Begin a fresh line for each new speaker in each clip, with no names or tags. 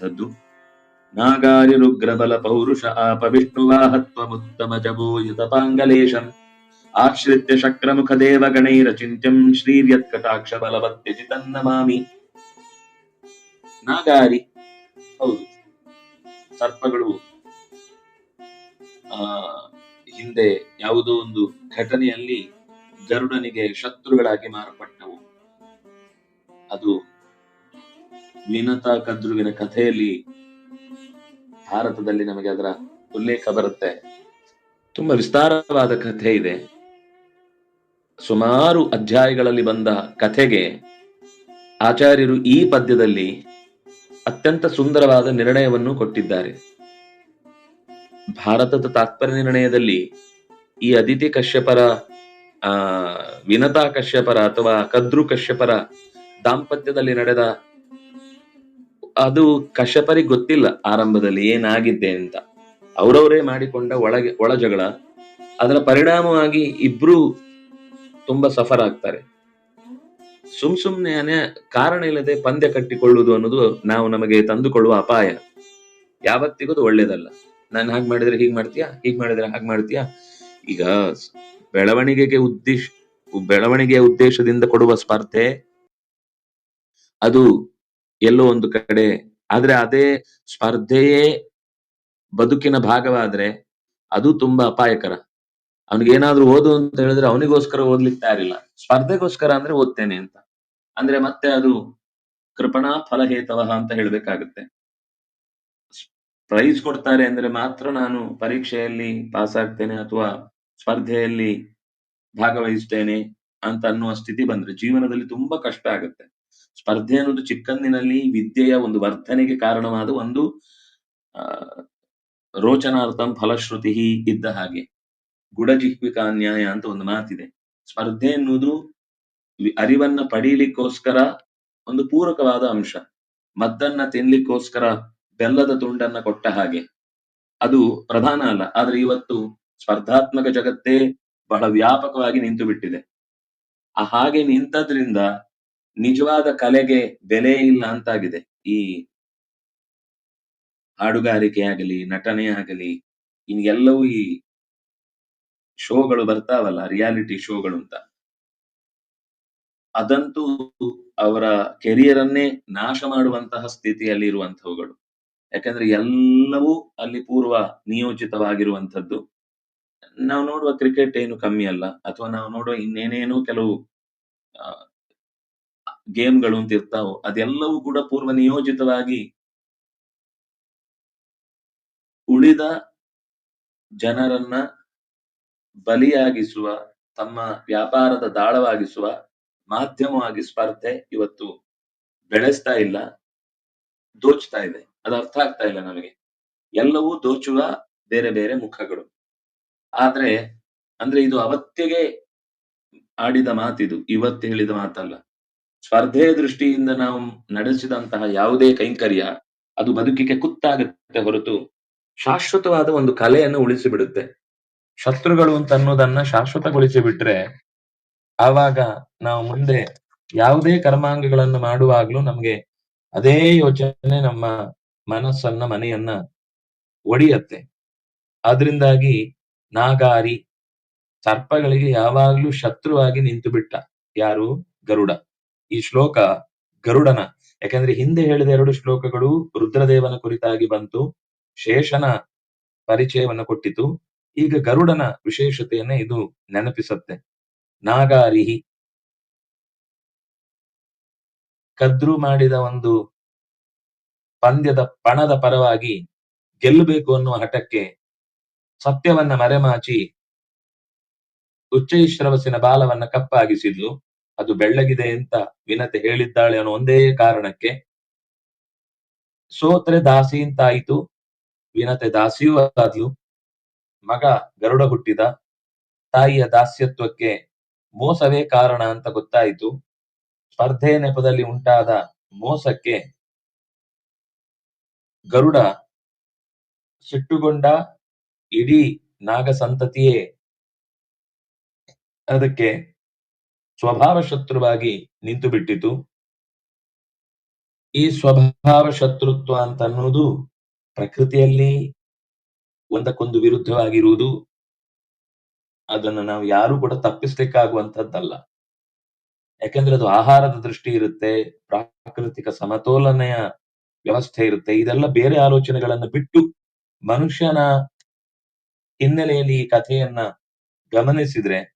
ಮಾಡಿರುವಂಥದ್ದು ನಾಗಾರಿರುಗ್ರಬಲ ಪೌರುಷ ಆಪ ವಿಷ್ಣುವಾಹತ್ವಮುತ್ತಮ ಜಭೂಯುತಪಾಂಗಲೇಶಂ ಆಶ್ರಿತ್ಯ ಶಕ್ರಮುಖ ದೇವ ಶ್ರೀವ್ಯತ್ಕಟಾಕ್ಷ ಬಲವತ್ಯಜಿತನ್ನಮಾಮಿ ನಾಗಾರಿ ಹೌದು. ಸರ್ಪಗಳು, ಆ, ಹಿಂದೆ ಯಾವುದೋ ಒಂದು ಘಟನೆಯಲ್ಲಿ ಗರುಡನಿಗೆ ಶತ್ರುಗಳಾಗಿ ಮಾರ್ಪಟ್ಟವು. ಅದು ವಿನತ ಕದ್ರುವಿನ ಕಥೆಯಲ್ಲಿ ಭಾರತದಲ್ಲಿ ನಮಗೆ ಅದರ ಉಲ್ಲೇಖ ಬರುತ್ತೆ. ತುಂಬಾ ವಿಸ್ತಾರವಾದ ಕಥೆ ಇದೆ. ಸುಮಾರು ಅಧ್ಯಾಯಗಳಲ್ಲಿ ಬಂದ ಕಥೆಗೆ ಆಚಾರ್ಯರು ಈ ಪದ್ಯದಲ್ಲಿ ಅತ್ಯಂತ ಸುಂದರವಾದ ನಿರ್ಣಯವನ್ನು ಕೊಟ್ಟಿದ್ದಾರೆ. ಭಾರತದ ತಾತ್ಪರ್ಯ ನಿರ್ಣಯದಲ್ಲಿ ಈ ಅದಿತಿ ಕಶ್ಯಪರ, ಆ, ವಿನತಾ ಕಶ್ಯಪರ ಅಥವಾ ಕದ್ರು ಕಶ್ಯಪರ ದಾಂಪತ್ಯದಲ್ಲಿ ನಡೆದ ಅದು ಕಶ್ಯಪರಿಗೆ ಗೊತ್ತಿಲ್ಲ ಆರಂಭದಲ್ಲಿ ಏನಾಗಿದ್ದೆ ಅಂತ. ಅವರವರೇ ಮಾಡಿಕೊಂಡ ಒಳಗೆ, ಒಳ ಜಗಳ. ಅದರ ಪರಿಣಾಮವಾಗಿ ಇಬ್ರು ತುಂಬಾ ಸಫರ್ ಆಗ್ತಾರೆ. ಸುಮ್ ಸುಮ್ನೆ ಕಾರಣ ಇಲ್ಲದೆ ಪಂದ್ಯ ಕಟ್ಟಿಕೊಳ್ಳುವುದು ಅನ್ನೋದು ನಾವು ನಮಗೆ ತಂದುಕೊಳ್ಳುವ ಅಪಾಯ. ಯಾವತ್ತಿಗೂ ಅದು ಒಳ್ಳೇದಲ್ಲ. ನಾನು ಹಾಗೆ ಮಾಡಿದ್ರೆ ಹೀಗ್ ಮಾಡ್ತೀಯಾ? ಹೀಗ್ ಮಾಡಿದ್ರೆ ಹಾಗೆ ಮಾಡ್ತೀಯಾ? ಈಗ ಬೆಳವಣಿಗೆಗೆ ಉದ್ದೇಶ, ಬೆಳವಣಿಗೆಯ ಉದ್ದೇಶದಿಂದ ಕೊಡುವ ಸ್ಪರ್ಧೆ, ಅದು ಎಲ್ಲೋ ಒಂದು ಕಡೆ. ಆದ್ರೆ ಅದೇ ಸ್ಪರ್ಧೆಯೇ ಬದುಕಿನ ಭಾಗವಾದ್ರೆ ಅದು ತುಂಬಾ ಅಪಾಯಕರ. ಅವನಿಗೆ ಏನಾದ್ರೂ ಓದು ಅಂತ ಹೇಳಿದ್ರೆ ಅವನಿಗೋಸ್ಕರ ಓದ್ಲಿಕ್ಕೆ ತಯಾರಿಲ್ಲ. ಸ್ಪರ್ಧೆಗೋಸ್ಕರ ಅಂದ್ರೆ ಓದ್ತೇನೆ ಅಂತ. ಅಂದ್ರೆ ಮತ್ತೆ ಅದು ಕೃಪಣಾ ಫಲಹೇತವಹ ಅಂತ ಹೇಳ್ಬೇಕಾಗುತ್ತೆ. ಪ್ರೈಸ್ ಕೊಡ್ತಾರೆ ಅಂದ್ರೆ ಮಾತ್ರ ನಾನು ಪರೀಕ್ಷೆಯಲ್ಲಿ ಪಾಸ್ ಆಗ್ತೇನೆ ಅಥವಾ ಸ್ಪರ್ಧೆಯಲ್ಲಿ ಭಾಗವಹಿಸ್ತೇನೆ ಅಂತ ಅನ್ನುವ ಸ್ಥಿತಿ ಬಂದ್ರೆ ಜೀವನದಲ್ಲಿ ತುಂಬಾ ಕಷ್ಟ ಆಗುತ್ತೆ. ಸ್ಪರ್ಧೆ ಅನ್ನೋದು ಚಿಕ್ಕಂದಿನಲ್ಲಿ ವಿದ್ಯೆಯ ಒಂದು ವರ್ಧನೆಗೆ ಕಾರಣವಾದ ಒಂದು ರೋಚನಾರ್ಥಂ ಫಲಶ್ರುತಿ ಇದ್ದ ಹಾಗೆ. ಗುಡಜಿಹ್ವಿಕಾ ನ್ಯಾಯ ಅಂತ ಒಂದು ಮಾತಿದೆ. ಸ್ಪರ್ಧೆ ಎನ್ನುವುದು ಅರಿವನ್ನ ಪಡೀಲಿಕ್ಕೋಸ್ಕರ ಒಂದು ಪೂರಕವಾದ ಅಂಶ. ಮದ್ದನ್ನ ತಿನ್ಲಿಕ್ಕೋಸ್ಕರ ಬೆಲ್ಲದ ತುಂಡನ್ನ ಕೊಟ್ಟ ಹಾಗೆ. ಅದು ಪ್ರಧಾನ ಅಲ್ಲ, ಆದ್ರೆ ಇವತ್ತು ಸ್ಪರ್ಧಾತ್ಮಕ ಜಗತ್ತೇ ಬಹಳ ವ್ಯಾಪಕವಾಗಿ ನಿಂತು ಬಿಟ್ಟಿದೆ ಆ ಹಾಗೆ ನಿಂತದ್ರಿಂದ ನಿಜವಾದ ಕಲೆಗೆ ಬೆಲೆ ಇಲ್ಲ ಅಂತಾಗಿದೆ. ಈ ಹಾಡುಗಾರಿಕೆ ಆಗಲಿ ನಟನೆ ಆಗಲಿ ಇನ್ನೆಲ್ಲವೂ ಈ ಶೋಗಳು ಬರ್ತಾವಲ್ಲ, ರಿಯಾಲಿಟಿ ಶೋಗಳು ಅಂತ. ಅದಂತೂ ಅವರ ಕೆರಿಯರ್ ಅನ್ನೇ ನಾಶ ಮಾಡುವಂತಹ ಸ್ಥಿತಿಯಲ್ಲಿ ಇರುವಂತಹವುಗಳು ಯಾಕಂದ್ರೆ ಎಲ್ಲವೂ ಅಲ್ಲಿ ಪೂರ್ವ ನಿಯೋಜಿತವಾಗಿರುವಂತದ್ದು ನಾವು ನೋಡುವ ಕ್ರಿಕೆಟ್ ಏನು ಕಮ್ಮಿ ಅಲ್ಲ, ಅಥವಾ ನಾವು ನೋಡುವ ಇನ್ನೇನೇನೋ ಕೆಲವು ಗೇಮ್ಗಳು ಅಂತ ಇರ್ತಾವ, ಅದೆಲ್ಲವೂ ಕೂಡ ಪೂರ್ವ ನಿಯೋಜಿತವಾಗಿ ಉಳಿದ ಜನರನ್ನ ಬಲಿಯಾಗಿಸುವ, ತಮ್ಮ ವ್ಯಾಪಾರದ ದಾಳವಾಗಿಸುವ ಮಾಧ್ಯಮವಾಗಿ ಸ್ಪರ್ಧೆ ಇವತ್ತು ಬೆಳೆಸ್ತಾ ಇಲ್ಲ, ದೋಚ್ತಾ ಇದೆ. ಅದು ಅರ್ಥ ಆಗ್ತಾ ಇಲ್ಲ ನಮಗೆ. ಎಲ್ಲವೂ ದೋಚುವ ಬೇರೆ ಬೇರೆ ಮುಖಗಳು. ಆದ್ರೆ, ಅಂದ್ರೆ ಇದು ಅವತ್ತಿಗೆ ಆಡಿದ ಮಾತಿದು, ಇವತ್ತು ಹೇಳಿದ ಮಾತಲ್ಲ. ಸ್ಪರ್ಧೆಯ ದೃಷ್ಟಿಯಿಂದ ನಾವು ನಡೆಸಿದಂತಹ ಯಾವುದೇ ಕೈಂಕರ್ಯ, ಅದು ಬದುಕಿಗೆ ಕುತ್ತಾಗುತ್ತೆ ಹೊರತು ಶಾಶ್ವತವಾದ ಒಂದು ಕಲೆಯನ್ನು ಉಳಿಸಿ ಬಿಡುತ್ತೆ ಶತ್ರುಗಳು ಅಂತ ಅನ್ನೋದನ್ನ ಶಾಶ್ವತಗೊಳಿಸಿ ಬಿಟ್ರೆ ಆವಾಗ ನಾವು ಮುಂದೆ ಯಾವುದೇ ಕರ್ಮಾಂಗಗಳನ್ನು ಮಾಡುವಾಗ್ಲೂ ನಮ್ಗೆ ಅದೇ ಯೋಚನೆ ನಮ್ಮ ಮನಸ್ಸನ್ನ, ಮನೆಯನ್ನ ಒಡೆಯತ್ತೆ. ಆದ್ರಿಂದಾಗಿ ನಾಗಾರಿ ಸರ್ಪಗಳಿಗೆ ಯಾವಾಗ್ಲೂ ಶತ್ರುವಾಗಿ ನಿಂತು ಬಿಟ್ಟ ಯಾರು? ಗರುಡ. ಈ ಶ್ಲೋಕ ಗರುಡನ. ಯಾಕಂದ್ರೆ ಹಿಂದೆ ಹೇಳಿದ ಎರಡು ಶ್ಲೋಕಗಳು ರುದ್ರದೇವನ ಕುರಿತಾಗಿ ಬಂತು, ಶೇಷನ ಪರಿಚಯವನ್ನು ಕೊಟ್ಟಿತು. ಈಗ ಗರುಡನ ವಿಶೇಷತೆಯನ್ನ ಇದು ನೆನಪಿಸುತ್ತೆ. ನಾಗಾರಿಹಿ. ಕದ್ರು ಮಾಡಿದ ಒಂದು ಪಂದ್ಯದ ಪಣದ ಪರವಾಗಿ ಗೆಲ್ಲಬೇಕು ಅನ್ನುವ ಹಠಕ್ಕೆ ಸತ್ಯವನ್ನ ಮರೆಮಾಚಿ, ಉಚ್ಚೈಶ್ರವಸಿನ ಬಾಲವನ್ನ ಕಪ್ಪಾಗಿಸಿದ್ಲು. ಅದು ಬೆಳ್ಳಗಿದೆ ಅಂತ ವಿನತೆ ಹೇಳಿದ್ದಾಳೆ ಅನ್ನೋ ಒಂದೇ ಕಾರಣಕ್ಕೆ. ಸೋತ್ರೆ ದಾಸಿ ಅಂತಾಯಿತು. ವಿನತೆ ದಾಸಿಯೂ ಆದ್ಲು ಮಗ ಗರುಡ ಹುಟ್ಟಿದ. ತಾಯಿಯ ದಾಸ್ಯತ್ವಕ್ಕೆ ಮೋಸವೇ ಕಾರಣ ಅಂತ ಗೊತ್ತಾಯಿತು. ಸ್ಪರ್ಧೆ ನೆಪದಲ್ಲಿ ಉಂಟಾದ ಮೋಸಕ್ಕೆ ಗರುಡ ಸಿಟ್ಟುಗೊಂಡ ಇಡೀ ನಾಗ ಸಂತತಿಯೇ ಅದಕ್ಕೆ ಸ್ವಭಾವ ಶತ್ರುವಾಗಿ ನಿಂತು ಬಿಟ್ಟಿತು ಈ ಸ್ವಭಾವ ಶತ್ರುತ್ವ ಅಂತ ಅನ್ನೋದು ಪ್ರಕೃತಿಯಲ್ಲಿ ಒಂದಕ್ಕೊಂದು ವಿರುದ್ಧವಾಗಿರುವುದು. ಅದನ್ನು ನಾವು ಯಾರು ಕೂಡ ತಪ್ಪಿಸ್ಲಿಕ್ಕಾಗುವಂಥದ್ದಲ್ಲ. ಯಾಕೆಂದ್ರೆ ಅದು ಆಹಾರದ ದೃಷ್ಟಿ ಇರುತ್ತೆ, ಪ್ರಾಕೃತಿಕ ಸಮತೋಲನೆಯ ವ್ಯವಸ್ಥೆ ಇರುತ್ತೆ. ಇದೆಲ್ಲ ಬೇರೆ ಆಲೋಚನೆಗಳನ್ನು ಬಿಟ್ಟು ಮನುಷ್ಯನ ಹಿನ್ನೆಲೆಯಲ್ಲಿ ಈ ಕಥೆಯನ್ನ ಗಮನಿಸಿದ್ರೆ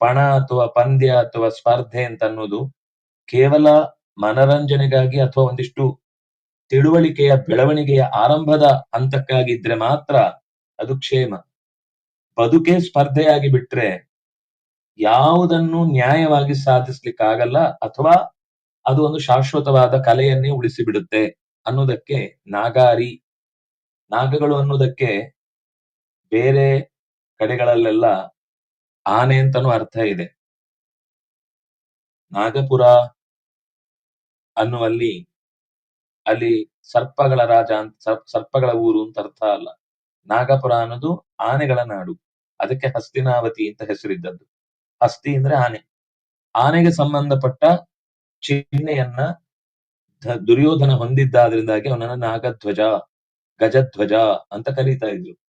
ಪಣ ಅಥವಾ ಪಂದ್ಯ ಅಥವಾ ಸ್ಪರ್ಧೆ ಅಂತ ಅನ್ನೋದು ಕೇವಲ ಮನರಂಜನೆಗಾಗಿ ಅಥವಾ ಒಂದಿಷ್ಟು ತಿಳುವಳಿಕೆಯ ಬೆಳವಣಿಗೆಯ ಆರಂಭದ ಹಂತಕ್ಕಾಗಿದ್ರೆ ಮಾತ್ರ ಅದು ಕ್ಷೇಮ. ಬದುಕೇ ಸ್ಪರ್ಧೆಯಾಗಿ ಬಿಟ್ರೆ ಯಾವುದನ್ನು ನ್ಯಾಯವಾಗಿ ಸಾಧಿಸ್ಲಿಕ್ಕಾಗಲ್ಲ ಅಥವಾ ಅದು ಒಂದು ಶಾಶ್ವತವಾದ ಕಲೆಯನ್ನೇ ಉಳಿಸಿ ಬಿಡುತ್ತೆ ಅನ್ನೋದಕ್ಕೆ ನಾಗಾರಿ. ನಾಗಗಳು ಅನ್ನೋದಕ್ಕೆ ಬೇರೆ ಕಡೆಗಳಲ್ಲೆಲ್ಲ ಆನೆ ಅಂತಾನೂ ಅರ್ಥ ಇದೆ. ನಾಗಪುರ ಅನ್ನುವಲ್ಲಿ ಅಲ್ಲಿ ಸರ್ಪಗಳ ರಾಜ ಅಂತ ಸರ್ಪಗಳ ಊರು ಅಂತ ಅರ್ಥ ಅಲ್ಲ. ನಾಗಪುರ ಅನ್ನೋದು ಆನೆಗಳ ನಾಡು. ಅದಕ್ಕೆ ಹಸ್ತಿನಾವತಿ ಅಂತ ಹೆಸರಿದ್ದದ್ದು. ಹಸ್ತಿ ಅಂದ್ರೆ ಆನೆ. ಆನೆಗೆ ಸಂಬಂಧಪಟ್ಟ ಚಿಹ್ನೆಯನ್ನ ದುರ್ಯೋಧನ ಹೊಂದಿದ್ದಾದ್ರಿಂದಾಗಿ ಅವನನ್ನ ನಾಗಧ್ವಜ, ಗಜಧ್ವಜ ಅಂತ ಕರೀತಾ ಇದ್ರು.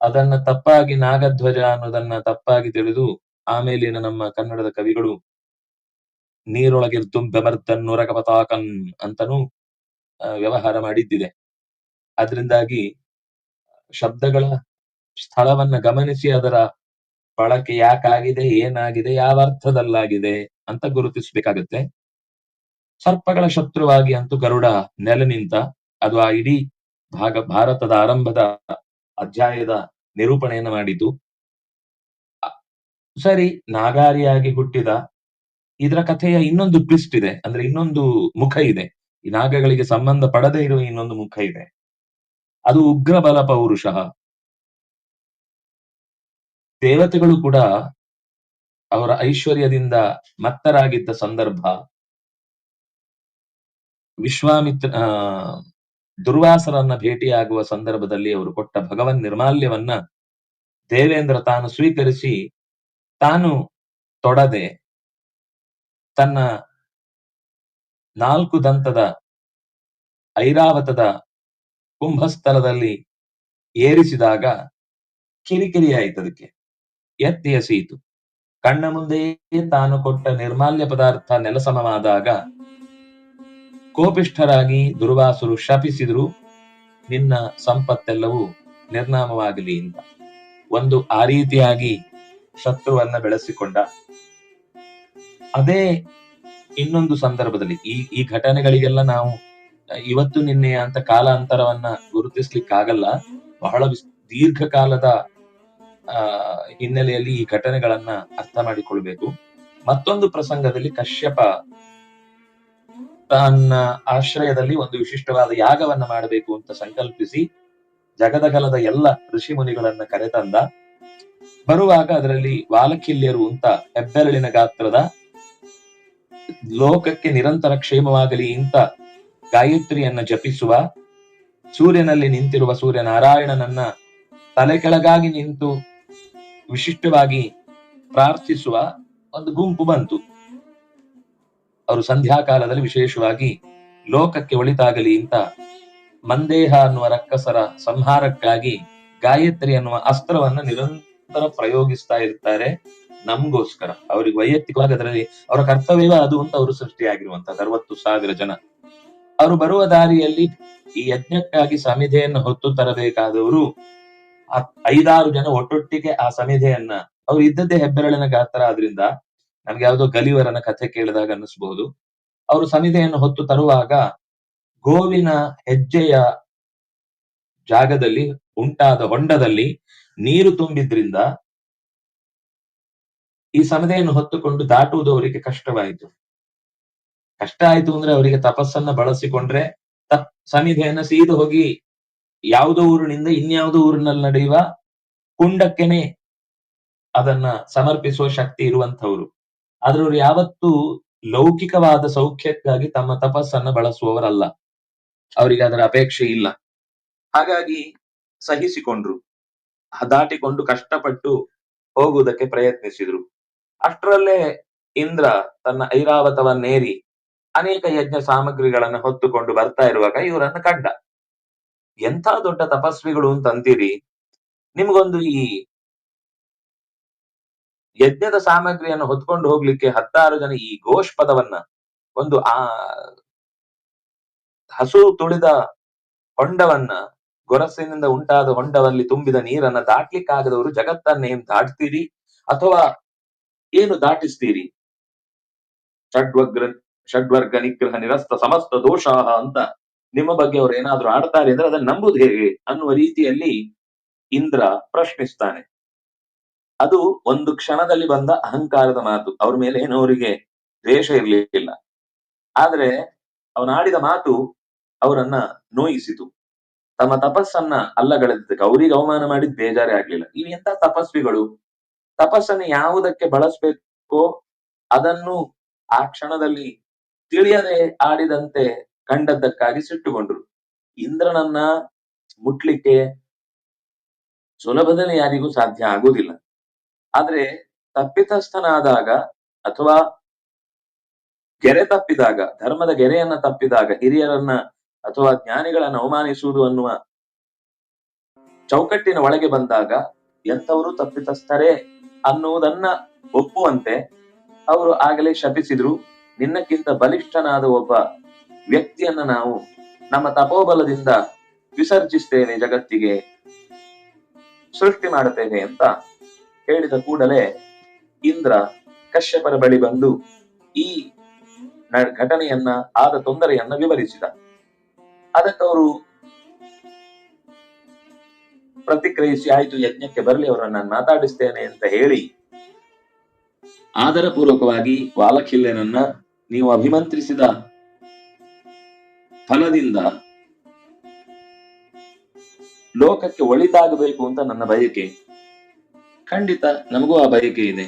ಅದನ್ನ ತಪ್ಪಾಗಿ ನಾಗಧ್ವಜ ಅನ್ನೋದನ್ನ ತಪ್ಪಾಗಿ ತಿಳಿದು ಆಮೇಲಿನ ನಮ್ಮ ಕನ್ನಡದ ಕವಿಗಳು ನೀರೊಳಗೆ ಬೆಮರ್ತನ್ ನೊರಗ ಪತಾಕನ್ ಅಂತನೂ ವ್ಯವಹಾರ ಮಾಡಿದ್ದಿದೆ. ಅದರಿಂದಾಗಿ ಶಬ್ದಗಳ ಸ್ಥಳವನ್ನ ಗಮನಿಸಿ ಅದರ ಬಳಕೆ ಯಾಕಾಗಿದೆ, ಏನಾಗಿದೆ, ಯಾವ ಅರ್ಥದಲ್ಲಾಗಿದೆ ಅಂತ ಗುರುತಿಸಬೇಕಾಗತ್ತೆ. ಸರ್ಪಗಳ ಶತ್ರುವಾಗಿ ಅಂತೂ ಗರುಡ ನೆಲೆ ನಿಂತ, ಅದು ಆ ಇಡೀ ಭಾಗ, ಭಾರತದ ಆರಂಭದ ಅಧ್ಯಾಯದ ನಿರೂಪಣೆಯನ್ನು ಮಾಡಿದ್ದು. ಸರಿ, ನಾಗಾರಿಯಾಗಿ ಹುಟ್ಟಿದ, ಇದರ ಕಥೆಯ ಇನ್ನೊಂದು ಟ್ವಿಸ್ಟ್ ಇದೆ, ಅಂದ್ರೆ ಇನ್ನೊಂದು ಮುಖ ಇದೆ. ಈ ನಾಗಗಳಿಗೆ ಸಂಬಂಧ ಪಡದೇ ಇರುವ ಇನ್ನೊಂದು ಮುಖ ಇದೆ. ಅದು ಉಗ್ರ ಬಲ ಪೌರುಷ. ದೇವತೆಗಳು ಕೂಡ ಅವರ ಐಶ್ವರ್ಯದಿಂದ ಮತ್ತರಾಗಿದ್ದ ಸಂದರ್ಭ. ವಿಶ್ವಾಮಿತ್ರ ದುರ್ವಾಸರನ್ನ ಭೇಟಿಯಾಗುವ ಸಂದರ್ಭದಲ್ಲಿ ಅವರು ಕೊಟ್ಟ ಭಗವನ್ ನಿರ್ಮಾಲ್ಯವನ್ನ ದೇವೇಂದ್ರ ತಾನು ಸ್ವೀಕರಿಸಿ ತಾನು ತೊಡದೆ ತನ್ನ ನಾಲ್ಕು ದಂತದ ಐರಾವತದ ಕುಂಭಸ್ಥಲದಲ್ಲಿ ಏರಿಸಿದಾಗ ಕಿರಿಕಿರಿ ಅದಕ್ಕೆ. ಎತ್ತಿ ಎಸೆಯಿತು ಕಣ್ಣ ಮುಂದೆಯೇ ತಾನು ಕೊಟ್ಟ ನಿರ್ಮಾಲ್ಯ ಪದಾರ್ಥ ನೆಲಸಮವಾದಾಗ ಕೋಪಿಷ್ಠರಾಗಿ ದುರ್ವಾಸರು ಶಪಿಸಿದ್ರು ನಿನ್ನ ಸಂಪತ್ತೆಲ್ಲವೂ ನಿರ್ನಾಮವಾಗಲಿ ಅಂತ. ಒಂದು ಆ ರೀತಿಯಾಗಿ ಶತ್ರುವನ್ನ ಬೆಳೆಸಿಕೊಂಡ. ಅದೇ ಇನ್ನೊಂದು ಸಂದರ್ಭದಲ್ಲಿ ಈ ಈ ಘಟನೆಗಳಿಗೆಲ್ಲ ನಾವು ಇವತ್ತು ನಿನ್ನೆಯ ಅಂತ ಕಾಲಾಂತರವನ್ನ ಗುರುತಿಸ್ಲಿಕ್ಕಾಗಲ್ಲ. ಬಹಳ ದೀರ್ಘಕಾಲದ, ಆ, ಹಿನ್ನೆಲೆಯಲ್ಲಿ ಈ ಘಟನೆಗಳನ್ನ ಅರ್ಥ ಮಾಡಿಕೊಳ್ಬೇಕು. ಮತ್ತೊಂದು ಪ್ರಸಂಗದಲ್ಲಿ ಕಶ್ಯಪ ತನ್ನ ಆಶ್ರಯದಲ್ಲಿ ಒಂದು ವಿಶಿಷ್ಟವಾದ ಯಾಗವನ್ನ ಮಾಡಬೇಕು ಅಂತ ಸಂಕಲ್ಪಿಸಿ ಜಗದಗಲದ ಎಲ್ಲ ಋಷಿ ಮುನಿಗಳನ್ನ ಕರೆತಂದ. ಬರುವಾಗ ಅದರಲ್ಲಿ ವಾಲಕಿಲ್ಯರು ಅಂತ ಹೆಬ್ಬೆರಳಿನ ಗಾತ್ರದ ಲೋಕಕ್ಕೆ ನಿರಂತರ ಕ್ಷೇಮವಾಗಲಿ ಇಂತ ಗಾಯತ್ರಿಯನ್ನ ಜಪಿಸುವ, ಸೂರ್ಯನಲ್ಲಿ ನಿಂತಿರುವ ಸೂರ್ಯ ನಾರಾಯಣನನ್ನ ತಲೆ ಕೆಳಗಾಗಿ ನಿಂತು ವಿಶಿಷ್ಟವಾಗಿ ಪ್ರಾರ್ಥಿಸುವ ಒಂದು ಗುಂಪು ಬಂತು. ಅವರು ಸಂಧ್ಯಾಕಾಲದಲ್ಲಿ ವಿಶೇಷವಾಗಿ ಲೋಕಕ್ಕೆ ಒಳಿತಾಗಲಿ ಅಂತ ಮಂದೇಹ ಅನ್ನುವ ರಕ್ಕಸರ ಸಂಹಾರಕ್ಕಾಗಿ ಗಾಯತ್ರಿ ಅನ್ನುವ ಅಸ್ತ್ರವನ್ನ ನಿರಂತರ ಪ್ರಯೋಗಿಸ್ತಾ ಇರ್ತಾರೆ ನಮ್ಗೋಸ್ಕರ. ಅವ್ರಿಗೆ ವೈಯಕ್ತಿಕವಾಗಿ ಅದರಲ್ಲಿ ಅವರ ಕರ್ತವ್ಯವೇ ಅದು ಅಂತ ಅವರು ಸೃಷ್ಟಿಯಾಗಿರುವಂತಹ ಅರವತ್ತು ಸಾವಿರ ಜನ. ಅವರು ಬರುವ ದಾರಿಯಲ್ಲಿ ಈ ಯಜ್ಞಕ್ಕಾಗಿ ಸಮಿಧೆಯನ್ನು ಹೊತ್ತು ತರಬೇಕಾದವರು ಐದಾರು ಜನ ಒಟ್ಟೊಟ್ಟಿಗೆ ಆ ಸಮಿಧೆಯನ್ನ ಅವ್ರು ಇದ್ದದ್ದೇ ಹೆಬ್ಬೆರಳಿನ ಗಾತ್ರ ಆದ್ರಿಂದ ನಮ್ಗೆ ಯಾವುದೋ ಗಲಿವರನ ಕಥೆ ಕೇಳಿದಾಗ ಅನ್ನಿಸ್ಬಹುದು. ಅವರು ಸಮಿಧೆಯನ್ನು ಹೊತ್ತು ತರುವಾಗ ಗೋವಿನ ಹೆಜ್ಜೆಯ ಜಾಗದಲ್ಲಿ, ಉಂಟಾದ ಹೊಂಡದಲ್ಲಿ ನೀರು ತುಂಬಿದ್ರಿಂದ ಈ ಸಮಿಧೆಯನ್ನು ಹೊತ್ತುಕೊಂಡು ದಾಟುವುದು ಅವರಿಗೆ ಕಷ್ಟವಾಯಿತು. ಕಷ್ಟ ಆಯ್ತು ಅಂದ್ರೆ ಅವರಿಗೆ ತಪಸ್ಸನ್ನ ಬಳಸಿಕೊಂಡ್ರೆ ತಪ್ ಸಮಿಧೆಯನ್ನ ಸೀದು ಹೋಗಿ ಯಾವುದೋ ಊರಿನಿಂದ ಇನ್ಯಾವುದೋ ಊರಿನಲ್ಲಿ ನಡೆಯುವ ಕುಂಡಕ್ಕೆನೆ ಅದನ್ನ ಸಮರ್ಪಿಸುವ ಶಕ್ತಿ ಇರುವಂತವ್ರು ಆದ್ರೆ ಅವ್ರು ಯಾವತ್ತೂ ಲೌಕಿಕವಾದ ಸೌಖ್ಯಕ್ಕಾಗಿ ತಮ್ಮ ತಪಸ್ಸನ್ನ ಬಳಸುವವರಲ್ಲ. ಅವರಿಗೆ ಅದರ ಅಪೇಕ್ಷೆ ಇಲ್ಲ. ಹಾಗಾಗಿ ಸಹಿಸಿಕೊಂಡ್ರು. ದಾಟಿಕೊಂಡು ಕಷ್ಟಪಟ್ಟು ಹೋಗುವುದಕ್ಕೆ ಪ್ರಯತ್ನಿಸಿದ್ರು. ಅಷ್ಟರಲ್ಲೇ ಇಂದ್ರ ತನ್ನ ಐರಾವತವನ್ನೇರಿ ಅನೇಕ ಯಜ್ಞ ಸಾಮಗ್ರಿಗಳನ್ನ ಹೊತ್ತುಕೊಂಡು ಬರ್ತಾ ಇರುವಾಗ ಇವರನ್ನ ಕಂಡ. ಎಂಥ ದೊಡ್ಡ ತಪಸ್ವಿಗಳು ಅಂತ ಅಂತೀರಿ? ನಿಮ್ಗೊಂದು ಈ ಯಜ್ಞದ ಸಾಮಗ್ರಿಯನ್ನು ಹೊತ್ಕೊಂಡು ಹೋಗ್ಲಿಕ್ಕೆ ಹತ್ತಾರು ಜನ ಈ ಘೋಷ್ ಪದವನ್ನ ಒಂದು ಆ ಹಸು ತುಳಿದ ಹೊಂಡವನ್ನ ಗೊರಸಿನಿಂದ ಉಂಟಾದ ಹೊಂಡದಲ್ಲಿ ತುಂಬಿದ ನೀರನ್ನ ದಾಟ್ಲಿಕ್ಕಾಗದವರು ಜಗತ್ತನ್ನೇನ್ ದಾಟ್ತೀರಿ ಅಥವಾ ಏನು ದಾಟಿಸ್ತೀರಿ? ಷಡ್ವಗ್ರ, ಷಡ್ವರ್ಗ ನಿಗ್ರಹ ನಿರಸ್ತ ಸಮಸ್ತ ದೋಷ ಅಂತ ನಿಮ್ಮ ಬಗ್ಗೆ ಅವ್ರು ಏನಾದ್ರೂ ಆಡ್ತಾರೆ ಅಂದ್ರೆ ಅದನ್ನ ನಂಬುದು ಹೇಗೆ ಅನ್ನುವ ರೀತಿಯಲ್ಲಿ ಇಂದ್ರ ಪ್ರಶ್ನಿಸ್ತಾನೆ. ಅದು ಒಂದು ಕ್ಷಣದಲ್ಲಿ ಬಂದ ಅಹಂಕಾರದ ಮಾತು. ಅವ್ರ ಮೇಲೆ ಏನು ಅವರಿಗೆ ದ್ವೇಷ ಇರಲಿಲ್ಲ ಆದ್ರೆ ಅವನಾಡಿದ ಮಾತು ಅವರನ್ನ ನೋಯಿಸಿತು. ತಮ್ಮ ತಪಸ್ಸನ್ನ ಅಲ್ಲಗಳೆದಕ್ಕೆ ಅವರಿಗೆ ಅವಮಾನ ಮಾಡಿದ್ ಬೇಜಾರೇ ಆಗ್ಲಿಲ್ಲ. ಇಲ್ಲಿ ಎಂತ ತಪಸ್ವಿಗಳು? ತಪಸ್ಸನ್ನು ಯಾವುದಕ್ಕೆ ಬಳಸ್ಬೇಕೋ ಅದನ್ನು ಆ ಕ್ಷಣದಲ್ಲಿ ತಿಳಿಯದೆ ಆಡಿದಂತೆ ಕಂಡದ್ದಕ್ಕಾಗಿ ಸಿಟ್ಟುಕೊಂಡ್ರು ಇಂದ್ರನನ್ನ ಮುಟ್ಲಿಕ್ಕೆ ಸುಲಭದಲ್ಲಿ ಯಾರಿಗೂ ಸಾಧ್ಯ ಆಗುವುದಿಲ್ಲ. ಆದ್ರೆ ತಪ್ಪಿತಸ್ಥನಾದಾಗ ಅಥವಾ ಗೆರೆ ತಪ್ಪಿದಾಗ, ಧರ್ಮದ ಗೆರೆಯನ್ನ ತಪ್ಪಿದಾಗ, ಹಿರಿಯರನ್ನ ಅಥವಾ ಜ್ಞಾನಿಗಳನ್ನ ಅವಮಾನಿಸುವುದು ಅನ್ನುವ ಚೌಕಟ್ಟಿನ ಒಳಗೆ ಬಂದಾಗ ಎಂಥವರು ತಪ್ಪಿತಸ್ಥರೇ ಅನ್ನುವುದನ್ನ ಒಪ್ಪುವಂತೆ ಅವರು ಆಗಲೇ ಶಪಿಸಿದ್ರು. ನಿನ್ನಕ್ಕಿಂತ ಬಲಿಷ್ಠನಾದ ಒಬ್ಬ ವ್ಯಕ್ತಿಯನ್ನ ನಾವು ನಮ್ಮ ತಪೋಬಲದಿಂದ ವಿಸರ್ಜಿಸ್ತೇವೆ ಜಗತ್ತಿಗೆ. ಸೃಷ್ಟಿ ಮಾಡುತ್ತೇವೆ ಅಂತ ಹೇಳಿದ ಕೂಡಲೇ ಇಂದ್ರ ಕಶ್ಯಪರ ಬಳಿ ಬಂದು ಈ ಘಟನೆಯನ್ನ ಆದ ತೊಂದರೆಯನ್ನ ವಿವರಿಸಿದ. ಅದಕ್ಕವರು ಪ್ರತಿಕ್ರಿಯಿಸಿ, ಆಯ್ತು, ಯಜ್ಞಕ್ಕೆ ಬರಲಿ, ಅವರನ್ನ ನಾನು ಮಾತಾಡಿಸ್ತೇನೆ ಅಂತ ಹೇಳಿ ಆದರಪೂರ್ವಕವಾಗಿ ವಾಲಖಿಲ್ಯನನ್ನ ನೀವು ಅಭಿಮಂತ್ರಿಸಿದ ಫಲದಿಂದ ಲೋಕಕ್ಕೆ ಒಳಿತಾಗಬೇಕು ಅಂತ ನನ್ನ ಬಯಕೆ. ಖಂಡಿತ ನಮಗೂ ಆ ಬಯಕೆ ಇದೆ.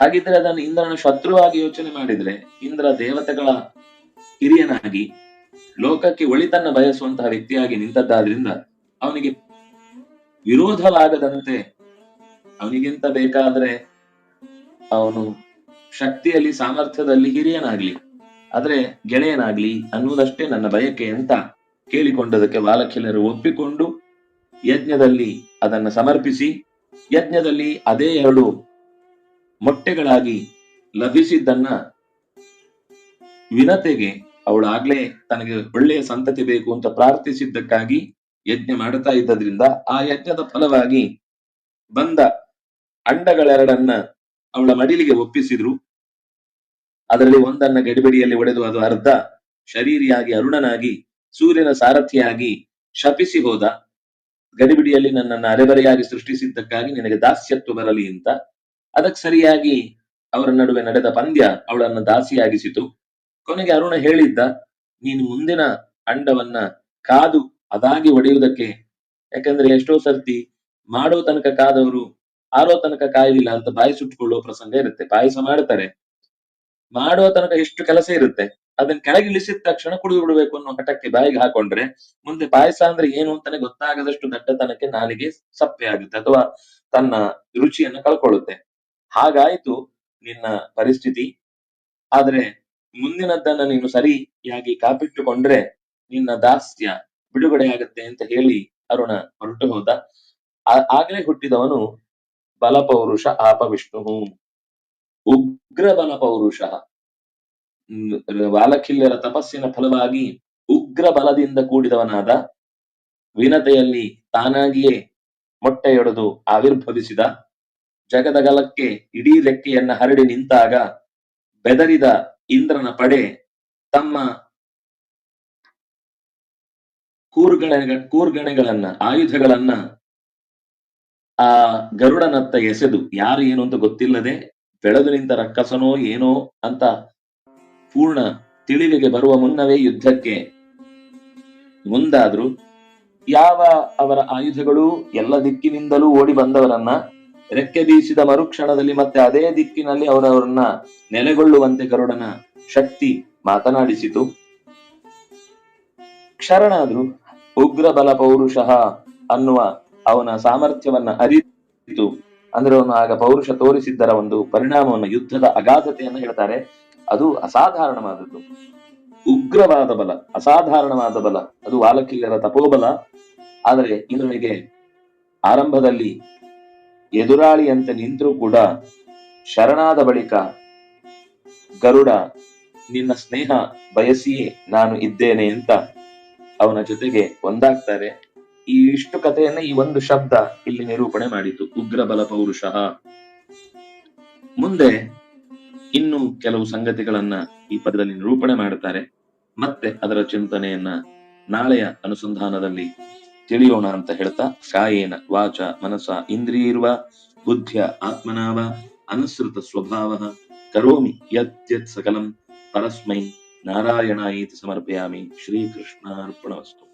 ಹಾಗಿದ್ರೆ ಅದನ್ನು ಇಂದ್ರನ ಶತ್ರುವಾಗಿ ಯೋಚನೆ ಮಾಡಿದ್ರೆ ಇಂದ್ರ ದೇವತೆಗಳ ಹಿರಿಯನಾಗಿ ಲೋಕಕ್ಕೆ ಒಳಿತನ್ನ ಬಯಸುವಂತಹ ವ್ಯಕ್ತಿಯಾಗಿ ನಿಂತದ್ದಾದ್ರಿಂದ ಅವನಿಗೆ ವಿರೋಧವಾಗದಂತೆ ಅವನಿಗಿಂತ ಬೇಕಾದ್ರೆ ಅವನು ಶಕ್ತಿಯಲ್ಲಿ, ಸಾಮರ್ಥ್ಯದಲ್ಲಿ ಹಿರಿಯನಾಗ್ಲಿ, ಆದ್ರೆ ಗೆಳೆಯನಾಗ್ಲಿ ಅನ್ನುವುದಷ್ಟೇ ನನ್ನ ಬಯಕೆ ಅಂತ ಕೇಳಿಕೊಂಡದಕ್ಕೆ ಬಾಲಕಿಲರು ಒಪ್ಪಿಕೊಂಡು ಯಜ್ಞದಲ್ಲಿ ಅದನ್ನು ಸಮರ್ಪಿಸಿ ಯಜ್ಞದಲ್ಲಿ ಅದೇ ಎರಡು ಮೊಟ್ಟೆಗಳಾಗಿ ಲಭಿಸಿದ್ದನ್ನ ವಿನತೆಗೆ ಅವಳಾಗ್ಲೇ ತನಗೆ ಒಳ್ಳೆಯ ಸಂತತಿ ಬೇಕು ಅಂತ ಪ್ರಾರ್ಥಿಸಿದ್ದಕ್ಕಾಗಿ ಯಜ್ಞ ಮಾಡುತ್ತಾ ಇದ್ದದ್ರಿಂದ ಆ ಯಜ್ಞದ ಫಲವಾಗಿ ಬಂದ ಅಂಡಗಳೆರಡನ್ನ ಅವಳ ಮಡಿಲಿಗೆ ಒಪ್ಪಿಸಿದ್ರು. ಅದರಲ್ಲಿ ಒಂದನ್ನ ಗಡಿಬಿಡಿಯಲ್ಲಿ ಒಡೆದು ಅದು ಅರ್ಧ ಶರೀರಿಯಾಗಿ ಅರುಣನಾಗಿ ಸೂರ್ಯನ ಸಾರಥಿಯಾಗಿ ಶಪಿಸಿ ಹೋದ. ಗಡಿಬಿಡಿಯಲ್ಲಿ ನನ್ನನ್ನು ಅರೆಬರೆಯಾಗಿ ಸೃಷ್ಟಿಸಿದ್ದಕ್ಕಾಗಿ ನಿನಗೆ ದಾಸ್ಯತ್ವ ಬರಲಿ ಅಂತ. ಅದಕ್ಕೆ ಸರಿಯಾಗಿ ಅವರ ನಡುವೆ ನಡೆದ ಪಂದ್ಯ ಅವಳನ್ನು ದಾಸಿಯಾಗಿಸಿತು. ಕೊನೆಗೆ ಅರುಣ ಹೇಳಿದ್ದ, ನೀನು ಮುಂದಿನ ಅಂಡವನ್ನ ಕಾದು ಅದಾಗಿ ಒಡೆಯುವುದಕ್ಕೆ ಯಾಕಂದ್ರೆ ಎಷ್ಟೋ ಸರ್ತಿ ಮಾಡೋ ತನಕ ಕಾದವರು ಆರೋ ತನಕ ಕಾಯಲಿಲ್ಲ ಅಂತ ಬಾಯಿ ಸುಟ್ಟುಕೊಳ್ಳುವ ಪ್ರಸಂಗ ಇರುತ್ತೆ. ಪಾಯಸ ಮಾಡ್ತಾರೆ. ಮಾಡೋ ತನಕ ಎಷ್ಟು ಕೆಲಸ ಇರುತ್ತೆ. ಅದನ್ನ ಕೆಳಗೆ ಇಳಿಸಿದ ತಕ್ಷಣ ಕುಡಿದು ಬಿಡಬೇಕು ಅನ್ನೋ ಹಠಕ್ಕೆ ಬಾಯಿಗೆ ಹಾಕೊಂಡ್ರೆ ಮುಂದೆ ಪಾಯಸ ಅಂದ್ರೆ ಏನು ಅಂತಾನೆ ಗೊತ್ತಾಗದಷ್ಟು ದಡ್ಡತನಕ್ಕೆ ನಾಲಿಗೆ ಸಪ್ಪೆ ಆಗುತ್ತೆ ಅಥವಾ ತನ್ನ ರುಚಿಯನ್ನು ಕಳ್ಕೊಳ್ಳುತ್ತೆ. ಹಾಗಾಯ್ತು ನಿನ್ನ ಪರಿಸ್ಥಿತಿ. ಆದ್ರೆ ಮುಂದಿನದ್ದನ್ನ ನೀನು ಸರಿಯಾಗಿ ಕಾಪಿಟ್ಟುಕೊಂಡ್ರೆ ನಿನ್ನ ದಾಸ್ಯ ಬಿಡುಗಡೆಯಾಗತ್ತೆ ಅಂತ ಹೇಳಿ ಅರುಣ ಹೊರಟು ಹೋದ. ಆಗ್ಲೇ ಹುಟ್ಟಿದವನು ಬಲಪೌರುಷ ಆಪವಿಷ್ಣು ಉಗ್ರ ಬಲಪೌರುಷ. ಹ್ಮ್, ವಾಲಖಿಲ್ಯರ ತಪಸ್ಸಿನ ಫಲವಾಗಿ ಉಗ್ರ ಬಲದಿಂದ ಕೂಡಿದವನಾದ ವಿನತೆಯಲ್ಲಿ ತಾನಾಗಿಯೇ ಮೊಟ್ಟೆಯೊಡೆದು ಆವಿರ್ಭವಿಸಿದ ಜಗದಗಲಕ್ಕೆ ಇಡೀ ರೆಕ್ಕೆಯನ್ನ ಹರಡಿ ನಿಂತಾಗ ಬೆದರಿದ ಇಂದ್ರನ ಪಡೆ ತಮ್ಮ ಕೂರ್ಗಣೆ ಕೂರ್ಗಣೆಗಳನ್ನ, ಆಯುಧಗಳನ್ನ ಆ ಗರುಡನತ್ತ ಎಸೆದು, ಯಾರು ಏನು ಅಂತ ಗೊತ್ತಿಲ್ಲದೆ ಬೆಳೆದು ನಿಂತ ರಕ್ಕಸನೋ ಏನೋ ಅಂತ ಪೂರ್ಣ ತಿಳಿವಿಗೆ ಬರುವ ಮುನ್ನವೇ ಯುದ್ಧಕ್ಕೆ ಮುಂದಾದ್ರು. ಯಾವ ಅವರ ಆಯುಧಗಳು ಎಲ್ಲ ದಿಕ್ಕಿನಿಂದಲೂ ಓಡಿ ಬಂದವರನ್ನ ರೆಕ್ಕೆ ಬೀಸಿದ ಮರುಕ್ಷಣದಲ್ಲಿ ಮತ್ತೆ ಅದೇ ದಿಕ್ಕಿನಲ್ಲಿ ಅವರವರನ್ನ ನೆಲೆಗೊಳ್ಳುವಂತೆ ಗರುಡನ ಶಕ್ತಿ ಮಾತನಾಡಿಸಿತು. ಕ್ಷರಣಾದ್ರು ಉಗ್ರ ಬಲ ಪೌರುಷಃ ಅನ್ನುವ ಅವನ ಸಾಮರ್ಥ್ಯವನ್ನ ಅರಿತು. ಅಂದ್ರೆ ಅವನು ಆಗ ಪೌರುಷ ತೋರಿಸಿದ್ದರ ಒಂದು ಪರಿಣಾಮವನ್ನು ಯುದ್ಧದ ಅಗಾಧತೆಯನ್ನು ಹೇಳ್ತಾರೆ. ಅದು ಅಸಾಧಾರಣವಾದದ್ದು. ಉಗ್ರವಾದ ಬಲ, ಅಸಾಧಾರಣವಾದ ಬಲ, ಅದು ವಾಲಕಿಲ್ಲರ ತಪೋಬಲ. ಆದರೆ ಇಂದ್ರನಿಗೆ ಆರಂಭದಲ್ಲಿ ಎದುರಾಳಿಯಂತೆ ನಿಂತರೂ ಕೂಡ ಶರಣಾದ ಬಳಿಕ ಗರುಡ, ನಿನ್ನ ಸ್ನೇಹ ಬಯಸಿಯೇ ನಾನು ಇದ್ದೇನೆ ಅಂತ ಅವನ ಜೊತೆಗೆ ಒಂದಾಗ್ತಾರೆ. ಈ ಇಷ್ಟು ಕಥೆಯನ್ನ ಈ ಒಂದು ಶಬ್ದ ಇಲ್ಲಿ ನಿರೂಪಣೆ ಮಾಡಿತು ಉಗ್ರ ಬಲ ಪೌರುಷ. ಮುಂದೆ ಇನ್ನು ಕೆಲವು ಸಂಗತಿಗಳನ್ನ ಈ ಪದದಲ್ಲಿ ನಿರೂಪಣೆ ಮಾಡುತ್ತಾರೆ. ಮತ್ತೆ ಅದರ ಚಿಂತನೆಯನ್ನ ನಾಳೆಯ ಅನುಸಂಧಾನದಲ್ಲಿ ತಿಳಿಯೋಣ ಅಂತ ಹೇಳ್ತಾ, ಕಾಯೇನ ವಾಚ ಮನಸ ಇಂದ್ರಿಯರ್ವ ಬುದ್ಧಿಯ ಆತ್ಮನಾವ ಅನುಸೃತ ಸ್ವಭಾವ ಕರೋಮಿ ಯತ್ ಸಕಲಂ ಪರಸ್ಮೈ ನಾರಾಯಣಾಯಿತಿ ಸಮರ್ಪಯಾಮಿ ಶ್ರೀಕೃಷ್ಣಾರ್ಪಣವಸ್ತು